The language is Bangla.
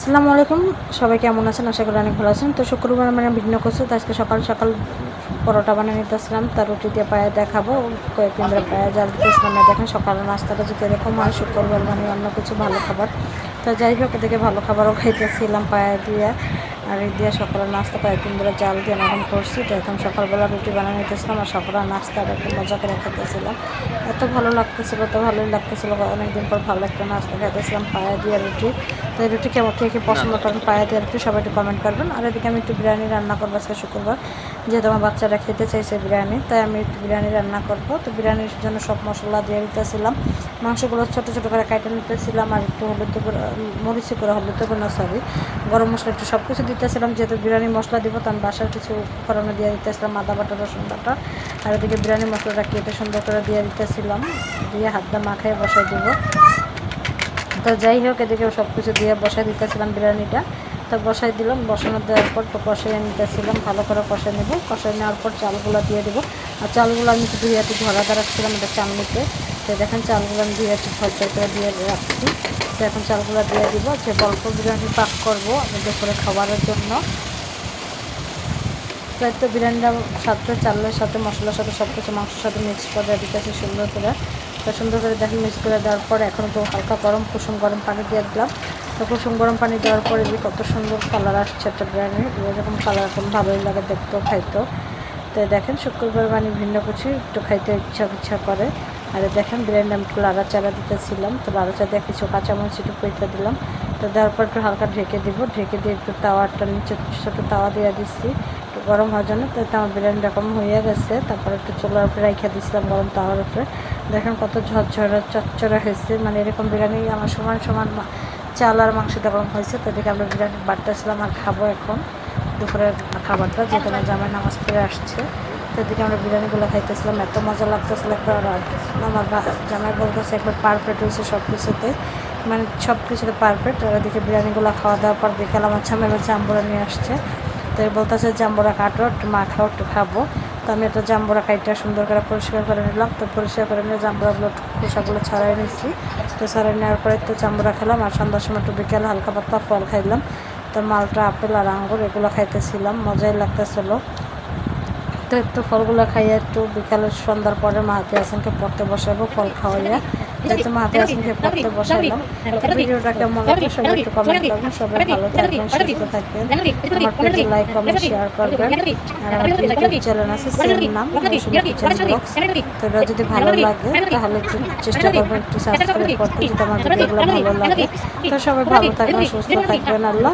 আসসালামু আলাইকুম। সবাই কেমন আছেন? আশা করি অনেক ভালো আছেন। তো শুক্রবার মানে ভিন্ন করছে তো আজকে সকাল সকাল পরোটা বানিয়ে নিতে আসলাম। তার রুটি দিয়ে পায়ে দেখাবো। কয়েকদিন ধরে পায়ে জাল দিতেছিলাম না দেখেন সকালের নাস্তাটা যদি এরকম হয়, শুক্রবার মানে অন্য কিছু ভালো খাবার। তো যাই হোক, এদিকে ভালো খাবারও খাইতেছিলাম পায়ে দিয়ে। আর এই দিয়ে সকালের নাস্তা কয়েকদিন ধরে জাল দিয়ে নরম করছি, তো এখন সকালবেলা রুটি বানিয়ে নিতেছিলাম আর সকালের নাস্তাটা একটু মজা করে খেতেছিলাম এত ভালো লাগতেছিল তো ভালোই লাগতেছিল, অনেকদিন পর ভালো একটা নাস্তা খাইতেছিলাম, পায়া দিয়ে রুটি। তো এই রুটি কেমন, কে পছন্দ করেন, পায়া দিয়ে রুটি সবাই একটু কমেন্ট করবেন। আর এদিকে আমি একটু বিরিয়ানি রান্না করব আজকে শুক্রবার, যেহেতু আমার বাচ্চারা খেতে চাইছে বিরিয়ানি, তাই আমি একটু বিরিয়ানি রান্না করব। তো বিরিয়ানির জন্য সব মশলা দিয়ে দিতেছিলাম, মাংসগুলো ছোটো ছোটো করে কাটে নিতেছিলাম, আর একটু হলুদ মরিচি করে হলুদ করে না সরি গরম মশলা, একটু সব কিছু দিতেছিলাম যেহেতু বিরিয়ানি মশলা দিব, তার বাসার কিছু উপকরণে দিয়ে দিতেছিলাম, আদা বাটা, রসুন বাটা। আর ওদিকে বিরিয়ানি মশলাটা কেটে সুন্দর করে দিয়ে দিতেছিলাম, দিয়ে হাতটা মাখায় বসাই দেবো। তো যাই হোক এদিকে সব কিছু দিয়ে বসাই দিতেছিলাম বিরিয়ানিটা। তো বসাই দিলাম, বসানো দেওয়ার পর কষাই নিতেছিলাম, ভালো করে কষাই নেব। কষাই নেওয়ার পর চালগুলো দিয়ে দেবো। আর চালগুলো আমি ধুয়ে একটু ধরা দাঁড়াচ্ছিলাম এটা চালনিতে। তো দেখেন চালগুলো আমি ধুয়ে একটু খরচা করে দিয়ে রাখছি। তো এখন চালগুলো দিয়ে দিব। যে গল্প বিরিয়ানি পাক করব দুপুরে খাবারের জন্য। তো বিরিয়ানিটা সাথে, চালের সাথে, মশলার সাথে সব কিছু মাংসের সাথে মিক্স করে দিতেছি সুন্দর করে। তো সুন্দর করে দেখেন, মিক্স করে দেওয়ার পরে এখন তো হালকা গরম কুসুম গরম পানি দিয়ে দিলাম। তো কুসুম গরম পানি দেওয়ার পরে যে কত সুন্দর কালার আসছে একটা বিরিয়ানি এরকম কালার এখন ভালোই লাগে দেখতেও খাইতো তো দেখেন, শুক্রবার মানে ভিন্ন কিছু, একটু খাইতে ইচ্ছা ইচ্ছা করে। আর দেখেন বিরিয়ানি আমি একটু লাড়া চারা দিতেছিলাম, তো লাড়া চারা দিয়ে কিছু কাঁচামরিচ একটু পেটে দিলাম। তো দেওয়ার পর একটু হালকা ঢেকে দিব, ঢেকে দিয়ে একটু তাওয়াটা নিচে ছোটো তাওয়া দিয়ে দিচ্ছি। গরম হওয়ার জন্য, তো আমার বিরিয়ানি রকম হয়ে গেছে। তারপর একটু চুলার উপরে রেখে দিয়েছিলাম গরম তাওয়ার উপরে। দেখেন কত ঝরঝরা, চচ্চড়া হয়েছে। মানে এরকম বিরিয়ানি আমার সমান সমান চাল আর মাংস দেওয়া হয়েছে। তো দেখে আমরা বিরিয়ানি বাড়তেছিলাম আর খাব এখন। দুপুরের খাবারটা আমার জামাই নামাজ পড়ে আসছে। তো এদিকে আমরা বিরিয়ানিগুলো খাইতেছিলাম। এত মজা লাগতেছিল আর আমার জামাই বলতেছে একবার পারফেক্ট হয়েছে সব কিছুতে মানে সব কিছুতে পারফেক্ট আর এদিকে বিরিয়ানিগুলো খাওয়া দাওয়ার পর বিকেল আমার জামাই এবার জাম্বুরা নিয়ে আসছে। তো বলতেছে জাম্বুরা কাটো একটু মা একটু খাব। তো আমি একটা জাম্বুরা খাইটা সুন্দর করে পরিষ্কার করে নিলাম। তো পরিষ্কার করে নিয়ে জাম্বুরাগুলো খোসাগুলো ছাড়াই নিচ্ছি তো ছাড়াই নেওয়ার পরে তো জাম্বুরা খেলাম আর সন্ধ্যার সময় একটু বিকেলে হালকা পাতলা ফল খাইলাম। তো মালটা আপেল আর আঙ্গুর এগুলো খাইতেছিলাম, মজাই লাগতেছিলো। তো একটু ফলগুলো খাইয়ে একটু বিকালের সন্ধ্যার পরে মাহাতি হাসানকে পড়তে বসাবো, ফল খাওয়াইয়া। পড়তে ভিডিওটা কেমন লাগবে সবাই একটু কমেন্ট করবেন সবাই ভালো থাকবেন সুস্থ থাকবেন আমার পেজে লাইক কমেন্ট শেয়ার করবেন আর আমার ইউটিউব চ্যানেল আছে সেম নাম যদি ভালো লাগে তাহলে একটু চেষ্টা করবেন একটু সাবস্ক্রাইব করতে যদি আমার ভিডিওগুলো ভালো লাগে তো সবাই ভালো থাকবেন সুস্থ থাকবেন আল্লাহ।